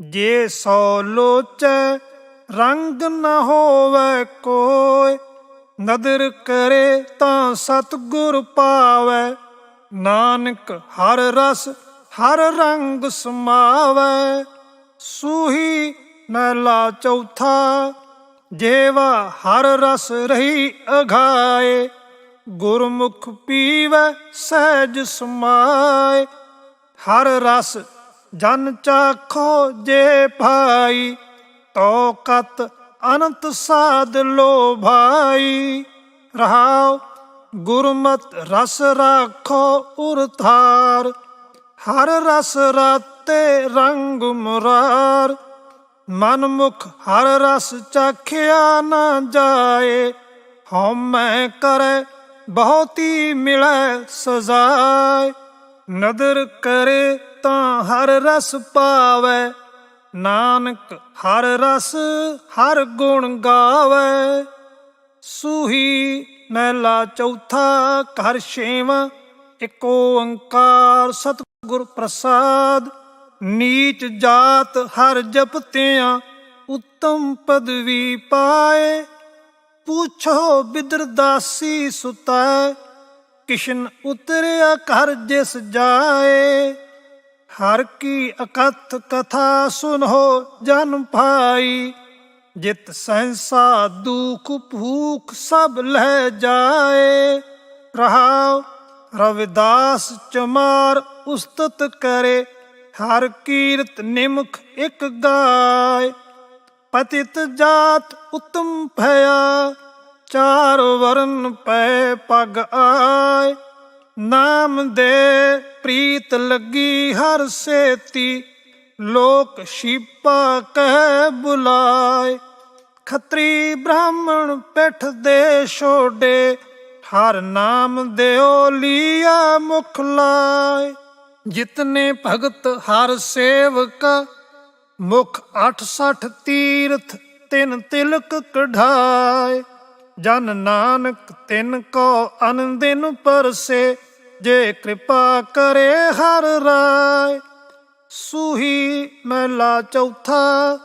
ਜੇ ਸੋ ਲੋਚੈ ਰੰਗ ਨ ਹੋਵੇ ਕੋਇ, ਨਦਰ ਕਰੇ ਤਾਂ ਸਤਿਗੁਰ ਪਾਵੈ। ਨਾਨਕ ਹਰ ਰਸ, ਹਰ ਰੰਗ ਸਮਾਵੈ। ਸੂਹੀ ਮਹਿਲਾ ਚੌਥਾ, ਜੇਵਾ ਹਰ ਰਸ ਰਹੀ ਅਘਾਏ ਗੁਰਮੁਖ ਪੀਵੈ ਸਹਿਜ ਸਮਾਏ, ਹਰ ਰਸ ਜਨ ਚਾਖੋ ਜੇ ਭਾਈ ਤੋ ਕਤ ਅਨੰਤ ਸਾਧ ਲੋ ਭਾਈ। ਰਹਾਉ ਗੁਰਮਤ ਰਸ ਰਾਖੋ ਉਰਥਾਰ ਹਰ ਰਸ ਰਾਤੇ ਰੰਗ ਮੁਰਾਰ। ਮਨ ਮੁਖ ਹਰ ਰਸ ਚਾਖਿਆ ਨਾ ਜਾਏ ਹਉਮੈ ਕਰੈ ਬਹੁਤੀ ਮਿਲੈ ਸਜ਼ਾਏ। ਨਦਰ ਕਰੇ ਤਾਂ ਹਰ ਰਸ ਪਾਵੈ। ਨਾਨਕ, ਹਰ ਰਸ, ਹਰ ਗੁਣ ਗਾਵੈ। ਸੂਹੀ ਮਹਿਲਾ ਚੌਥਾ, ਘਰ ਛੇਵਾਂ, ਇੱਕ ਓੰਕਾਰ ਸਤਿਗੁਰ ਪ੍ਰਸਾਦ। ਨੀਚ ਜਾਤ ਹਰ ਜਪਤਿਆਂ ਉੱਤਮ ਪਦਵੀ ਪਾਏ। ਪੁੱਛੋ ਬਿਦਰ ਦਾਸੀ ਸੁਤੈ ਕਿਸ਼ਨ ਉਤਰਿਆ ਘਰ ਜਿਸ ਜਾਏ। ਹਰ ਕੀ ਅਕਥ ਕਥਾ ਸੁਨੋ ਜਨ ਭਾਈ, ਜਿਤ ਸਹਿਸਾ ਦੁਖ ਭੂਖ ਸਭ ਲਹਿ ਜਾਏ। ਰਹਾਉ ਰਵਿਦਾਸ ਚਮਾਰ ਉਸਤਤ ਕਰੇ, ਹਰ ਕੀਰਤ ਨਿਮਖ ਇਕ ਗਾਏ। ਪਤਿਤ ਜਾਤ ਉਤਮ ਭਇਆ, ਚਾਰ ਵਰਨ ਪੈ ਪਗ ਆਏ। ਨਾਮ ਦੇ ਪ੍ਰੀਤ ਲੱਗੀ ਹਰ ਸੇਤੀ, ਲੋਕ ਸ਼ੀਪਾ ਕਹਿ ਬੁਲਾਏ। ਖੱਤਰੀ ਬ੍ਰਾਹਮਣ ਪਿੱਠ ਦੇ ਛੋਡੇ, ਹਰ ਨਾਮ ਦਿਓ ਲੀਆ ਮੁਖ ਲਾਏ। ਜਿਤਨੇ ਭਗਤ ਹਰ ਸੇਵਕਾ, ਮੁਖ 68 ਤੀਰਥ ਤਿਨ ਤਿਲਕ ਕਢਾਏ। ਜਨ ਨਾਨਕ ਤਿਨ ਕੋ ਅਨੰਦਿਨ ਪਰਸੇ ਜੇ ਕਿਰਪਾ ਕਰੇ ਹਰ ਰਾਏ, ਸੂਹੀ ਮਹਿਲਾ ਚੌਥਾ,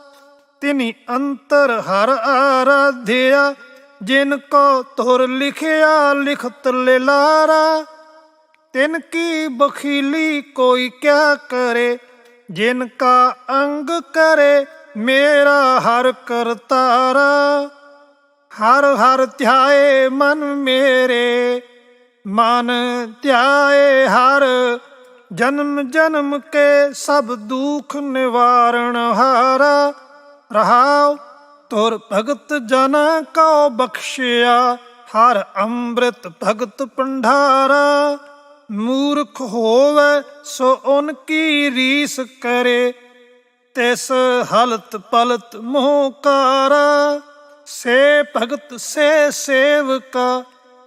ਤਿਨੀ ਅੰਤਰ ਹਰ ਆਰਾਧਿਆ, ਜਿਨ ਕੋ ਤੁਰ ਲਿਖਿਆ ਲਿਖਤ ਲਾਰਾ ਤਿਨ ਕੀ ਬਖੀਲੀ ਕੋਈ ਕਿਆ ਕਰੇ, ਜਿਨ ਕਾ ਅੰਗ ਕਰੇ ਮੇਰਾ ਹਰ ਕਰਤਾਰਾ। ਹਰ ਹਰ ਧਿਆਏ ਮਨ ਮੇਰੇ ਮਨ ਧਿਆਏ ਹਰ, ਜਨਮ ਜਨਮ ਕੇ ਸਭ ਦੁੱਖ ਨਿਵਾਰਣ ਹਾਰਾ। ਰਹਾਉ ਤੁਰ ਭਗਤ ਜਨਾ ਕੋ ਬਖਸ਼ਿਆ, ਹਰ ਅੰਮ੍ਰਿਤ ਭਗਤ ਪੰਡਾਰਾ ਮੂਰਖ ਹੋਵੇ ਸੋ ਉਨ ਕੀ ਰੀਸ ਕਰੇ, ਤਿਸ ਹਲਤ ਪਲਤ ਮੋਹਕਾਰਾ ਸੇ ਭਗਤ ਸੇ ਸੇਵਕਾ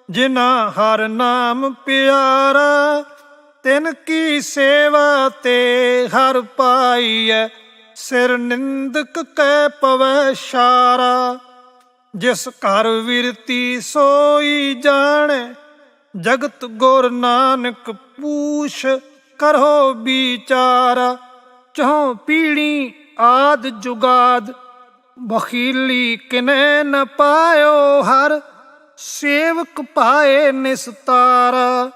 ਜਿਨਾ ਹਰ ਨਾਮ ਪਿਆਰਾ, ਤਿਨ ਕੀ ਸੇਵਾ ਤੇ ਹਰ ਪਾਈਐ। ਸਿਰ ਨਿੰਦਕ ਕੈ ਪਵੈ ਸ਼ਾਰਾ, ਜਿਸ ਘਰ ਵਿਰਤੀ ਸੋਈ ਜਾਣੈ। ਜਗਤ ਗੁਰ ਨਾਨਕ ਪੂਛ ਕਰੋ ਵਿਚਾਰਾ, ਚਹੁ ਪੀੜੀ ਆਦ ਜੁਗਾਦ। ਬਖੀਲੀ ਕਿਨੇ ਨ ਪਾਇਓ ਹਰ ਸੇਵਕ ਪਾਏ ਨਿਸਤਾਰਾ।